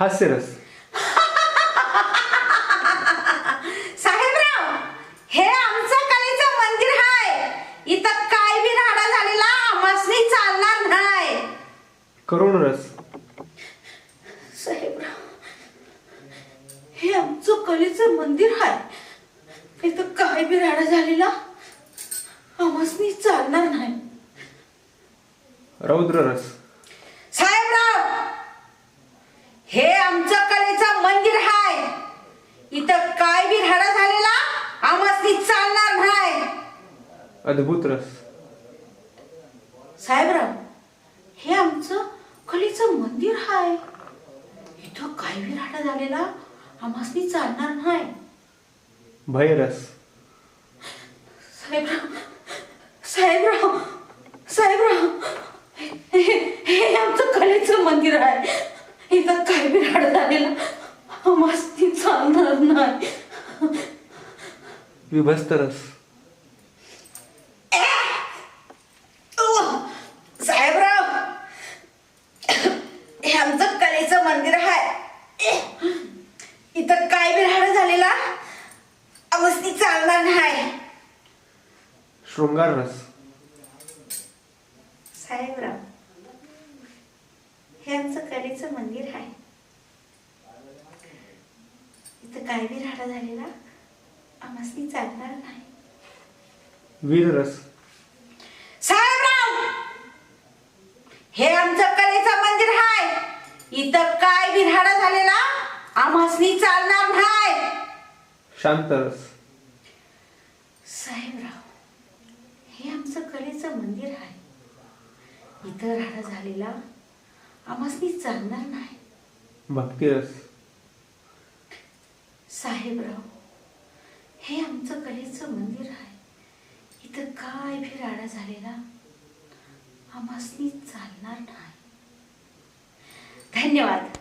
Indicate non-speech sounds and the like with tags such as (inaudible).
हास्यरस. (laughs) साहेबराव हे आमचं कलेचं मंदिर आहे इथं काय बी राडा झालेला आमसनी चालणार नाही. करुण रस साहेबराव हे आमचं कलेचं मंदिर आहे इथं काय बी राडा झालेला आमसनी चालणार नाही. रौद्र रस साहेबराव हे आमचं कलेचं मंदिर आहे इथं काय बी राडा झालेला आमसनी चालणार नाही अद्भुत रस साहेबराव हे आमचं कलेचं मंदिर आहे इथं काय राडा झालेला आम्हासनी चालणार नाही. भयरस साहेबराव साहेबराव साहेबराव हे हे आमचं कलेचं मंदिर आहे इथं काय राडा झालेला आम्हासनी चालणार नाही. विभस्त रस उह, साहेबराव हे आमचं कलेचं मंदिर आहे इथं काय बी राडा झालेला चालणार नाही शृंगार रस साहेबराव हे आमचं कलेचं मंदिर आहे इथं काय बी राडा झालेला आम्हासनी चालणार नाही वीर रस साहेबराव हे आमचं कलेचं मंदिर आहे इथं काय बी राडा झालेला आम्हासनी चालणार नाही शांत रस साहेबराव हे आमचं कलेचं मंदिर आहे. इथं राडा झालेला आम्हासनी चालणार नाही. भक्तिरस. साहेबराव हे आमचं कलेचं मंदिर आहे. इथं काय भी राडा झालेला आम्हासनी चालणार नाही. धन्यवाद.